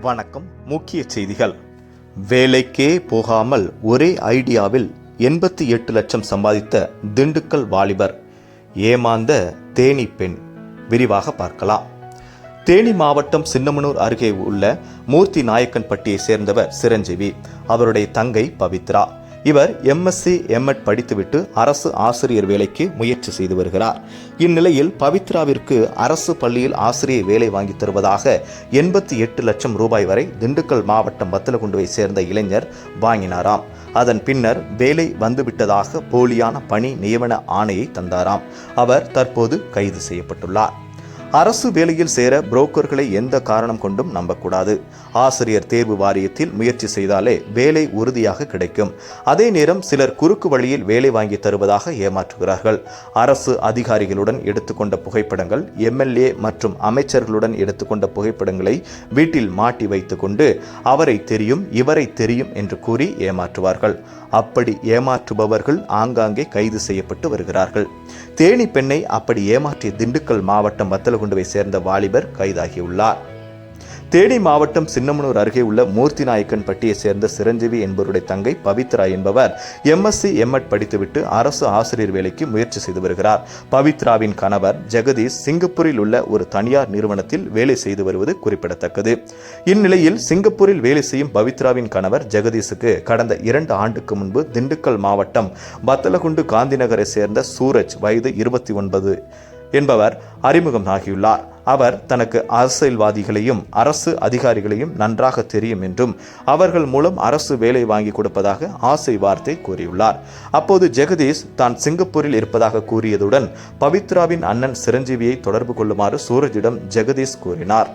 வணக்கம். முக்கிய செய்திகள். வேலைக்கே போகாமல் ஒரே ஐடியாவில் எண்பத்தி எட்டு லட்சம் சம்பாதித்த திண்டுக்கல் வாலிபர் ஏமாந்த தேனி பெண். விரிவாக பார்க்கலாம். தேனி மாவட்டம் சின்னமனூர் அருகே உள்ள மூர்த்தி நாயக்கன்பட்டியை சேர்ந்தவர் சிரஞ்சீவி. அவருடைய தங்கை பவித்ரா. இவர் எம்எஸ்சி எம்எட் படித்துவிட்டு அரசு ஆசிரியர் வேலைக்கு முயற்சி செய்து வருகிறார். இந்நிலையில் பவித்ராவிற்கு அரசு பள்ளியில் ஆசிரியர் வேலை வாங்கி தருவதாக எண்பத்தி எட்டு லட்சம் ரூபாய் வரை திண்டுக்கல் மாவட்டம் வத்தலகுண்டுவை சேர்ந்த இளைஞர் வாங்கினாராம். அதன் பின்னர் வேலை வந்துவிட்டதாக போலியான பணி நியமன ஆணையை தந்தாராம். அவர் தற்போது கைது செய்யப்பட்டுள்ளார். அரசு வேலையில் சேர புரோக்கர்களை எந்த காரணம் கொண்டும் நம்பக்கூடாது. ஆசிரியர் தேர்வு வாரியத்தில் முயற்சி செய்தாலே வேலை உறுதியாக கிடைக்கும். அதே நேரம் சிலர் குறுக்கு வழியில் வேலை வாங்கி தருவதாக ஏமாற்றுகிறார்கள். அரசு அதிகாரிகளுடன் எடுத்துக்கொண்ட புகைப்படங்கள் எம்எல்ஏ மற்றும் அமைச்சர்களுடன் எடுத்துக்கொண்ட புகைப்படங்களை வீட்டில் மாட்டி வைத்துக்கொண்டு அவரை தெரியும் இவரை தெரியும் என்று கூறி ஏமாற்றுவார்கள். அப்படி ஏமாற்றுபவர்கள் ஆங்காங்கே கைது செய்யப்பட்டு வருகிறார்கள். தேனி பெண்ணை அப்படி ஏமாற்றிய திண்டுக்கல் மாவட்டம் வத்தலகுண்டுவை சேர்ந்த வாலிபர் கைதாகியுள்ளார். தேனி மாவட்டம் சின்னமனூர் அருகே உள்ள மூர்த்தி நாயக்கன் பட்டியை சேர்ந்த சிரஞ்சீவி என்பவருடைய தங்கை பவித்ரா என்பவர் எம்எஸ்சி எம்எட் படித்துவிட்டு அரசு ஆசிரியர் வேலைக்கு முயற்சி செய்து வருகிறார். பவித்ராவின் கணவர் ஜெகதீஷ் சிங்கப்பூரில் உள்ள ஒரு தனியார் நிறுவனத்தில் வேலை செய்து வருவது குறிப்பிடத்தக்கது. இந்நிலையில் சிங்கப்பூரில் வேலை செய்யும் பவித்ராவின் கணவர் ஜெகதீஷுக்கு கடந்த இரண்டு ஆண்டுக்கு முன்பு திண்டுக்கல் மாவட்டம் பத்தலகுண்டு காந்திநகரை சேர்ந்த சூரஜ் வயது இருபத்தி ஒன்பது என்பவர் அறிமுகம் ஆகியுள்ளார். அவர் தனக்கு அரசியல்வாதிகளையும் அரசு அதிகாரிகளையும் நன்றாக தெரியும் என்றும் அவர்கள் மூலம் அரசு வேலை வாங்கி கொடுப்பதாக ஆசை வார்த்தை கூறியுள்ளார். அப்போது ஜெகதீஷ் தான் சிங்கப்பூரில் இருப்பதாக கூறியதுடன் பவித்ராவின் அண்ணன் சிரஞ்சீவியை தொடர்பு கொள்ளுமாறு சூரஜிடம் ஜெகதீஷ் கூறினார்.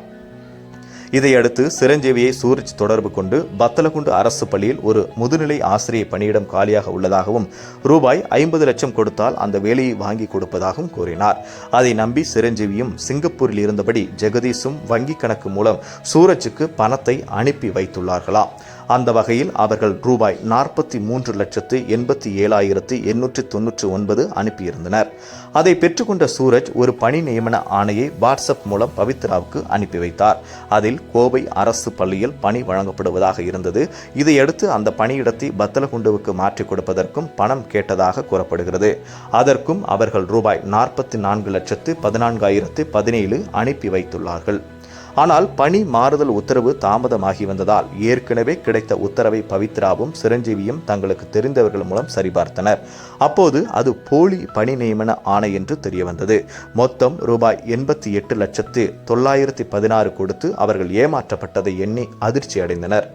இதையடுத்து சிரஞ்சீவியை சூரஜ் தொடர்பு கொண்டு பத்தலகுண்டு அரசு பள்ளியில் ஒரு முதுநிலை ஆசிரியர் பணியிடம் காலியாக உள்ளதாகவும் ரூபாய் ஐம்பது லட்சம் கொடுத்தால் அந்த வேலையை வாங்கி கொடுப்பதாகவும் கூறினார். அதை நம்பி சிரஞ்சீவியும் சிங்கப்பூரில் இருந்தபடி ஜெகதீஷும் வங்கி கணக்கு மூலம் சூரஜுக்கு பணத்தை அனுப்பி வைத்துள்ளார்களாம். அந்த வகையில் அவர்கள் ரூபாய் நாற்பத்தி மூன்று லட்சத்து எண்பத்தி ஏழாயிரத்து எண்ணூற்றி தொன்னூற்றி ஒன்பது அனுப்பியிருந்தனர். அதை பெற்றுக்கொண்ட சூரஜ் ஒரு பணி நியமன ஆணையை வாட்ஸ்அப் மூலம் பவித்ராவுக்கு அனுப்பி வைத்தார். அதில் கோவை அரசு பள்ளியில் பணி வழங்கப்படுவதாக இருந்தது. இதையடுத்து அந்த பணியிடத்தை பத்தலகுண்டுவுக்கு மாற்றிக் கொடுப்பதற்கும் பணம் கேட்டதாக கூறப்படுகிறது. அதற்கும் அவர்கள் ரூபாய் நாற்பத்தி நான்கு லட்சத்து பதினான்காயிரத்து பதினேழு அனுப்பி வைத்துள்ளார்கள். ஆனால் பணி மாறுதல் உத்தரவு தாமதமாகி வந்ததால் ஏற்கனவே கிடைத்த உத்தரவை பவித்ராவும் சிரஞ்சீவியும் தங்களுக்கு தெரிந்தவர்கள் மூலம் சரிபார்த்தனர். அப்போது அது போலி பணி நியமன ஆணை என்று தெரியவந்தது. மொத்தம் ரூபாய் எண்பத்தி எட்டு லட்சத்து தொள்ளாயிரத்தி பதினாறு கொடுத்து அவர்கள் ஏமாற்றப்பட்டதை எண்ணி அதிர்ச்சி அடைந்தனர்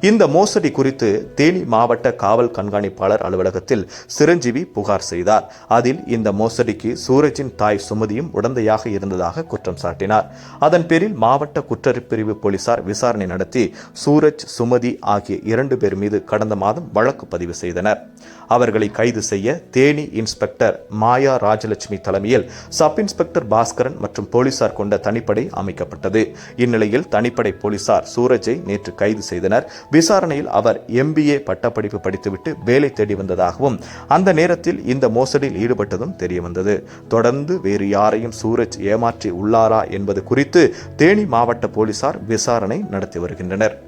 இந்த மோசடி குறித்து தேனி மாவட்ட காவல் கண்காணிப்பாளர் அலுவலகத்தில் சிரஞ்சீவி புகார் செய்தார். அதில் இந்த மோசடிக்கு சூரஜின் தாய் சுமதியும் உடந்தையாக இருந்ததாக குற்றம் சாட்டினார். அதன் பேரில் மாவட்ட குற்றப்பிரிவு போலீசார் விசாரணை நடத்தி சூரஜ் சுமதி ஆகிய இரண்டு பேர் மீது கடந்த மாதம் வழக்கு பதிவு செய்தனர். அவர்களை கைது செய்ய தேனி இன்ஸ்பெக்டர் மாயா ராஜலட்சுமி தலைமையில் சப் இன்ஸ்பெக்டர் பாஸ்கரன் மற்றும் போலீசார் கொண்ட தனிப்படை அமைக்கப்பட்டது. இந்நிலையில் தனிப்படை போலீசார் சூரஜை நேற்று கைது செய்தனர். விசாரணையில் அவர் எம்பிஏ பட்டப்படிப்பு படித்துவிட்டு வேலை தேடி வந்ததாகவும் அந்த நேரத்தில் இந்த மோசடியில் ஈடுபட்டதும் தெரியவந்தது. தொடர்ந்து வேறு யாரையும் சூரஜ் ஏமாற்றி உள்ளாரா என்பது குறித்து தேனி மாவட்ட போலீசார் விசாரணை நடத்தி வருகின்றனர்.